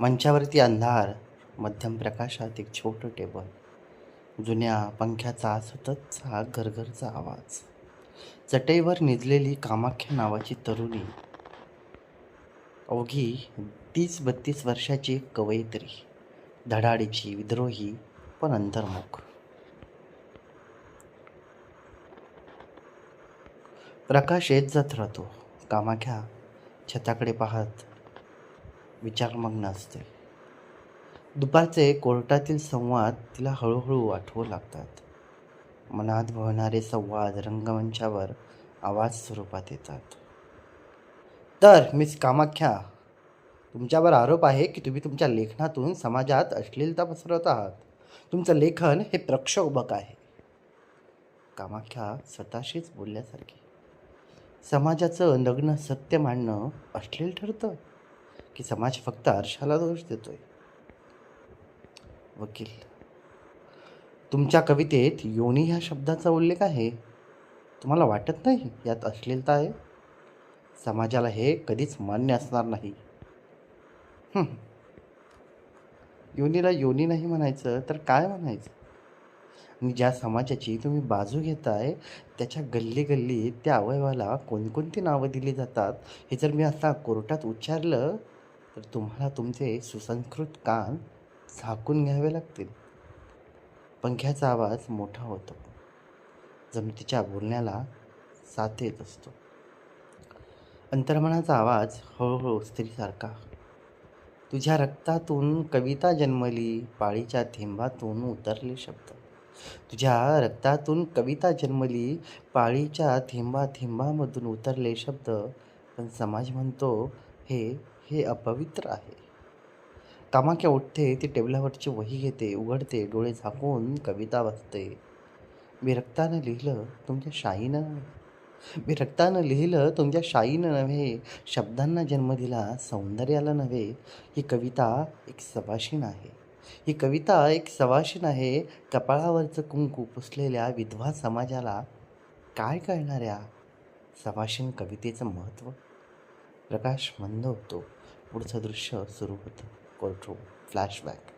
मंचावरती अंधार मध्यम प्रकाशात एक छोटं टेबल जुन्या पंख्याचा सततचा घरघरचा आवाज चटईवर निजलेली कामाख्या नावाची तरुणी अवघी तीस बत्तीस वर्षाची कवयित्री धडाडीची विद्रोही पण अंतर्मुख. प्रकाश येत जात राहतो. कामाख्या छताकडे पाहत विचारमग्न असते दुपारचे कोर्टातील संवाद तिला हळूहळू आठवू लागतात. मनात भवणारे संवाद रंगमंचावर आवाज स्वरूपात येतात. तर मिस कामाख्या तुमच्यावर आरोप आहे की तुम्ही तुमच्या लेखनातून समाजात अश्लीलता पसरवत आहात. तुमचं लेखन हे प्रक्षोभक आहे. कामाख्या स्वतःशीच बोलल्यासारखी. समाजाचं नग्न सत्य मांडणं अश्लील ठरतं? की समाज फक्त आरशाला दोष देतोय. वकील तुमच्या कवितेत योनी ह्या शब्दाचा उल्लेख आहे. तुम्हाला वाटत नाही यात अश्लीलता आहे? समाजाला हे कधीच मान्य असणार नाही. योनीला योनी नाही म्हणायचं तर काय म्हणायचं? आणि ज्या समाजाची तुम्ही बाजू घेताय त्याच्या गल्ली गल्ली त्या अवयवाला कोणकोणती नावं दिली जातात हे जर मी आता कोर्टात उच्चारलं तर तुम्हाला तुमचे सुसंस्कृत कान झाकून घ्यावे लागतील. पंख्याचा आवाज मोठा होतो. जमतीच्या तिच्या बोलण्याला साथ येत असतो. अंतर्मनाचा आवाज हळूहळू स्त्रीसारखा. तुझ्या रक्तातून कविता जन्मली पाळीच्या थेंबातून उतरले शब्द. तुझ्या रक्तातून कविता जन्मली पाळीच्या थेंबा थेंबामधून उतरले शब्द. पण समाज म्हणतो हे हे अपवित्र आहे. कामाख्या उठते ती टेबलावरची वही घेते उघडते डोळे झाकून कविता वाचते. मी रक्तानं लिहिलं तुमच्या शाईनं नव्हे. मी रक्तानं लिहिलं तुमच्या शाईनं नव्हे. शब्दांना जन्म दिला सौंदर्याला नव्हे. ही कविता एक सवाशीण आहे. ही कविता एक सवाशीण आहे. कपाळावरचं कुंकू पुसलेल्या विधवा समाजाला काय कळणाऱ्या सवाशीण कवितेचं महत्त्व? प्रकाश मंद होतो. पुढचं दृश्य सुरू होतं. कोर्टरूम फ्लॅशबॅक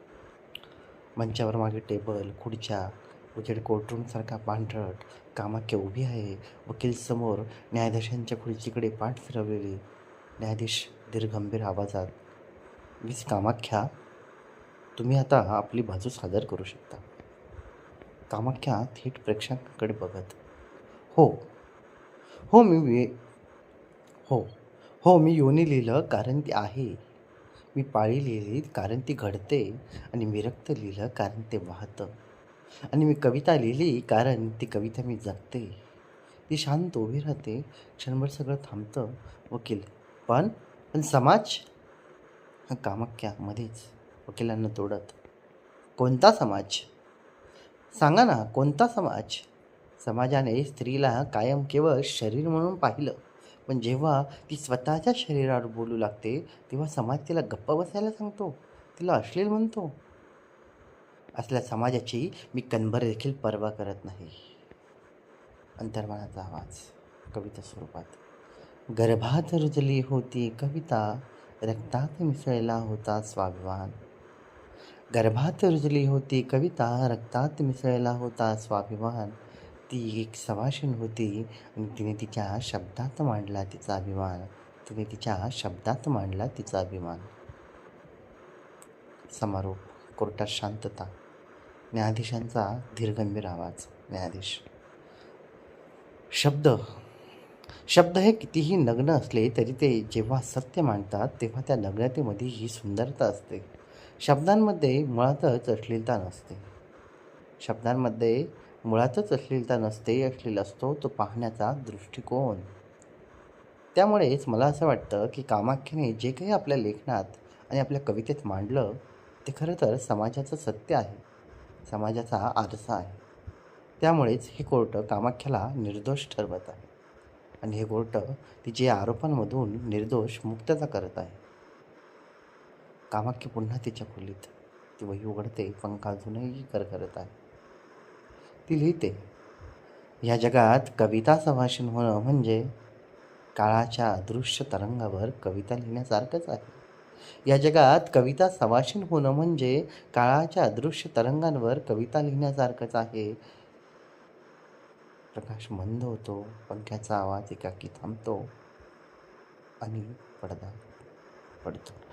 मंचावर मागे टेबल खुर्च्या उजेड कोर्टरूमसारखा पांढरट कामाख्या उभी आहे. वकील समोर न्यायाधीशांच्या खुर्चीकडे पाठ फिरवलेली न्यायाधीश दीर्घंभीर आवाजात मीच कामाख्या तुम्ही आता आपली बाजू सादर करू शकता. कामाख्या थेट प्रेक्षकांकडे बघत हो हो मी हो हो मी योनी लिहिलं कारण ती आहे. मी पाळी लिहिली कारण ती घडते आणि मी रक्त लिहिलं कारण ते वाहतं. आणि मी कविता लिहिली कारण ती कविता मी जगते. ती शांत उभी राहते क्षणभर सगळं थांबतं वकील. पण पण समाज हा वकिलांना तोडत. कोणता समाज? सांगा ना कोणता समाज? समाजाने स्त्रीला कायम केवळ शरीर म्हणून पाहिलं. पण जेव्हा ती स्वतःच्या शरीरावर बोलू लागते तेव्हा समाज तिला गप्प बसायला सांगतो. तिला अश्लील म्हणतो. असल्या समाजाची मी कणभर देखील पर्वा करत नाही. अंतर्मनाचा आवाज कविता स्वरूपात. गर्भात रुजली होती कविता रक्तात मिसळला होता स्वाभिमान. गर्भात रुजली होती कविता रक्तात मिसळला होता स्वाभिमान. ती एक सवाशीण होती आणि तिने तिच्या शब्दात मांडला तिचा अभिमान. तिने तिच्या शब्दात मांडला तिचा अभिमान. समारोप कोर्टात शांतता. न्यायाधीशांचा धीरगंभीर आवाज. न्यायाधीश. शब्द. शब्द हे कितीही नग्न असले तरी ते जेव्हा सत्य मांडतात तेव्हा त्या नग्नतेमध्ये ही सुंदरता असते. शब्दांमध्ये मुळातच अश्लीलता नसते. शब्दांमध्ये मुळातच अश्लीलता नसते अश्लील असतो तो पाहण्याचा दृष्टिकोन. त्यामुळेच मला असं वाटतं की कामाख्याने जे काही आपल्या लेखनात आणि आपल्या कवितेत मांडलं ते खरं तर समाजाचं सत्य आहे. समाजाचा आरसा आहे. त्यामुळेच हे कोर्ट कामाख्याला निर्दोष ठरवत आहे. आणि हे कोर्ट तिचे आरोपांमधून निर्दोष मुक्तता करत आहे. कामाख्या पुन्हा तिच्या खोलीत. ती वही उघडते पंखा अजूनही करत आहे. ती लिहिते या जगात कविता संभाषण होणं म्हणजे काळाच्या अदृश्य तरंगावर कविता लिहिण्यासारखंच आहे. या जगात कविता संभाषण होणं म्हणजे काळाच्या अदृश्य तरंगांवर कविता लिहिण्यासारखंच आहे. प्रकाश मंद होतो पंख्याचा आवाज एकाकी थांबतो आणि पडदा पडतो.